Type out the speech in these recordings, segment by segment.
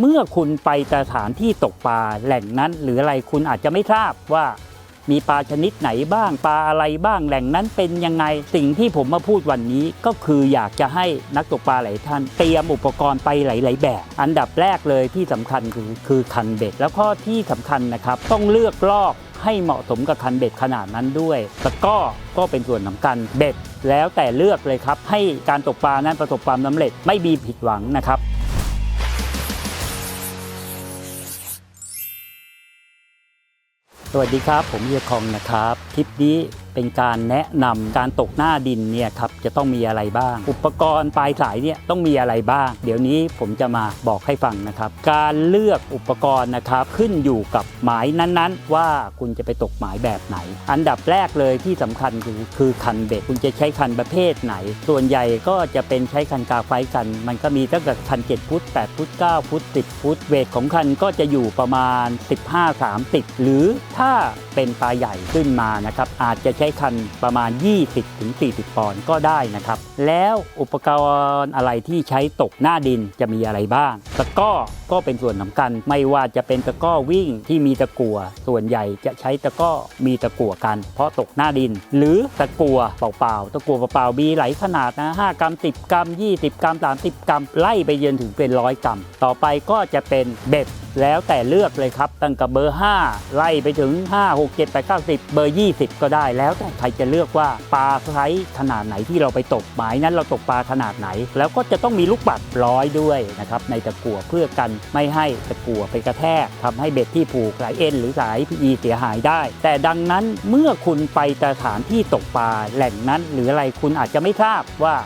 เมื่อคุณไปสถานที่ตกปลาแหล่งนั้นหรืออะไรคุณอาจจะไม่ทราบว่า มีปลาชนิดไหนบ้างปลาอะไรบ้างแหล่งนั้นเป็นยังไงสิ่งที่ผมมาพูดวันนี้ก็คืออยากจะให้นักตกปลาหลายท่าน เตรียมอุปกรณ์ไปหลาย ๆ แบบ อันดับแรกเลยที่สำคัญคือคือคันเบ็ด แล้วก็ที่สำคัญนะครับ ต้องเลือกลอกให้เหมาะสมกับคันเบ็ดขนาดนั้นด้วยตะก้อก็เป็นส่วนสำคัญเบ็ด แล้วแต่เลือกเลยครับ ให้การตกปลานั้นประสบความสำเร็จไม่มีผิดหวังนะครับ สวัสดีครับ ผมเฮียคองนะครับ คลิปนี้ เป็นการแนะนำการตกหน้าดินเนี่ยครับจะต้องมีอะไรบ้าง อุปกรณ์ปลายสายเนี่ยต้องมีอะไรบ้าง เดี๋ยวนี้ผมจะมาบอกให้ฟังนะครับ การเลือกอุปกรณ์นะครับขึ้นอยู่กับหมายนั้นๆ ว่าคุณจะไปตกหมายแบบไหน อันดับแรกเลยที่สำคัญคือคือคันเบ็ดคุณจะใช้คันประเภทไหน ส่วนใหญ่ก็จะเป็นใช้คันกาไฟกัน มันก็มีตั้งแต่คัน7ฟุต8ฟุต9ฟุต10ฟุตเวทของคันก็จะอยู่ประมาณ 15 30 หรือถ้าเป็นปลาใหญ่ขึ้นมานะครับอาจจะใช้คันประมาณ 20ถึง40 ปอนด์ก็ได้นะครับ แล้วอุปกรณ์อะไรที่ใช้ตกหน้าดินจะมีอะไรบ้าง ตะก้อก็เป็นส่วนสำคัญ ไม่ว่าจะเป็นตะก้อวิ่งที่มีตะกั่วส่วนใหญ่จะใช้ตะก้อมีตะกั่วกัน เพราะตกหน้าดิน หรือตะกั่วเปล่าๆตะกั่วเปล่าๆมีหลายขนาดนะ5กรัม10 กรัม 20 กรัม 30 กรัม ไล่ไปจนถึงเป็นร้อยกรัม ต่อไปก็จะเป็นเบ็ด แล้วแต่เลือกเลยครับ ตั้งแต่เบอร์ 5 ไล่ไปถึง 5 6 7 8 9 10 เบอร์ 20 ก็ได้ แล้วแต่ใครจะเลือกว่าปลาไซส์ขนาดไหนที่เราไปตกหมายนั้นเราตกปลาขนาดไหน แล้วก็จะต้องมีลูกปัดร้อยด้วยนะครับในตะกั่วเพื่อกันไม่ให้ตะกั่วไปกระแทกทำให้เบ็ดที่ผูกสายเอ็นหรือสาย PE เสียหายได้ แต่ดังนั้นเมื่อคุณไปสถานที่ตกปลาแหล่งนั้น หรืออะไรคุณอาจจะไม่ทราบว่า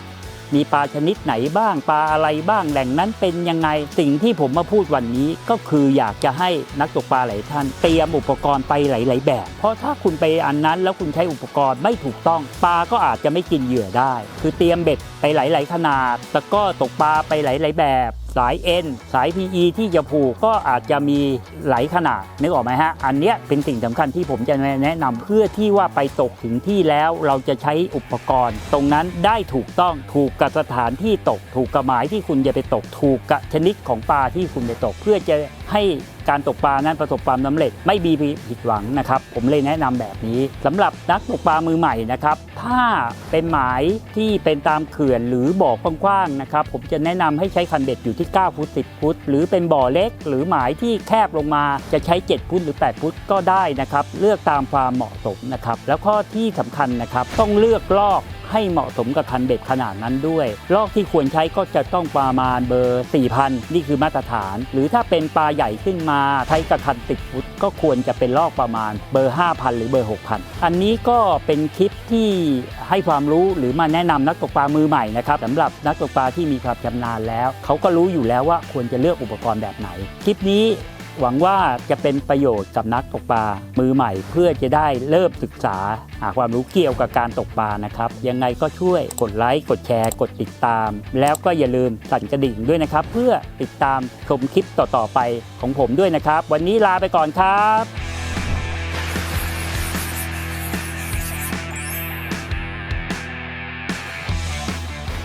มีปลาชนิดไหนบ้างปลาอะไรบ้างแหล่งนั้นเป็นยังไงสิ่งที่ผมมาพูดวันนี้ก็คืออยากจะให้นักตกปลาหลายท่าน เตรียมอุปกรณ์ไปหลาย ๆ แบบ เพราะถ้าคุณไปอันนั้นแล้วคุณใช้อุปกรณ์ไม่ถูกต้องปลาก็อาจจะไม่กินเหยื่อได้ คือเตรียมเบ็ดไปหลาย ๆ ขนาดตะกร้อตกปลาไปหลาย ๆ แบบ สายเอ็นสาย PE ที่จะผูกก็อาจจะมีหลายขนาดนึกออกไหมฮะ อันเนี้ยเป็นสิ่งสำคัญที่ผมจะแนะนำเพื่อที่ว่าไปตกถึงที่แล้วเราจะใช้อุปกรณ์ ตรงนั้นได้ถูกต้องถูกกับสถานที่ตก ถูกกับหมายที่คุณจะไปตกถูกกับชนิดของปลาที่คุณจะตกเพื่อจะให้การตกปลานั้นประสบความสำเร็จไม่มีผิดหวังนะครับ ผมเลยแนะนำแบบนี้สำหรับนักตกปลามือใหม่นะครับ ถ้าเป็นหมายที่เป็นตามเขื่อนหรือบ่อกว้างๆนะครับ ผมจะแนะนำให้ใช้คันเบ็ดอยู่ที่ 9 ฟุต 10 ฟุต หรือเป็นบ่อเล็ก หรือหมายที่แคบลงมาจะใช้ 7 ฟุตหรือ 8 ฟุตก็ได้นะครับ เลือกตามความเหมาะสมนะครับ แล้วข้อที่สำคัญนะครับ ต้องเลือกลอก ให้เหมาะสมกับคันเบ็ดขนาดนั้นด้วยลอกที่ควรใช้ก็จะต้องประมาณเบอร์ 4,000 นี่คือมาตรฐาน หรือถ้าเป็นปลาใหญ่ขึ้นมาใช้กับคันติดฟุตก็ควรจะเป็นลอกประมาณเบอร์ 5,000 หรือเบอร์ 6,000 อันนี้ก็เป็นคลิปที่ให้ความรู้หรือมาแนะนำนักตกปลามือใหม่นะครับสำหรับนักตกปลาที่มีความชำนาญแล้ว เขาก็รู้อยู่แล้วว่าควรจะเลือกอุปกรณ์แบบไหน คลิปนี้ หวังว่าจะเป็นประโยชน์กับนักตกปลามือใหม่ เพื่อจะได้เริ่มศึกษาหาความรู้เกี่ยวกับการตกปลานะครับ ยังไงก็ช่วยกดไลค์กดแชร์ กดติดตาม แล้วก็อย่าลืมสั่นกระดิ่งด้วยนะครับ เพื่อติดตามชมคลิปต่อๆไปของผมด้วยนะครับ วันนี้ลาไปก่อนครับ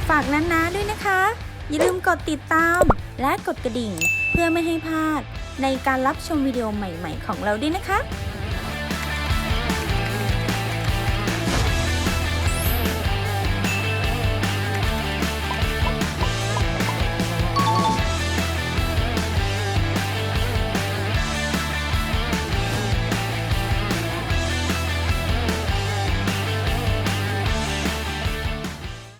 ฝากนั้นนะด้วยนะคะ อย่าลืมกดติดตามและกดกระดิ่ง เพื่อไม่ให้พลาด ในการรับชมวิดีโอใหม่ ๆ ของเราด้วยนะคะ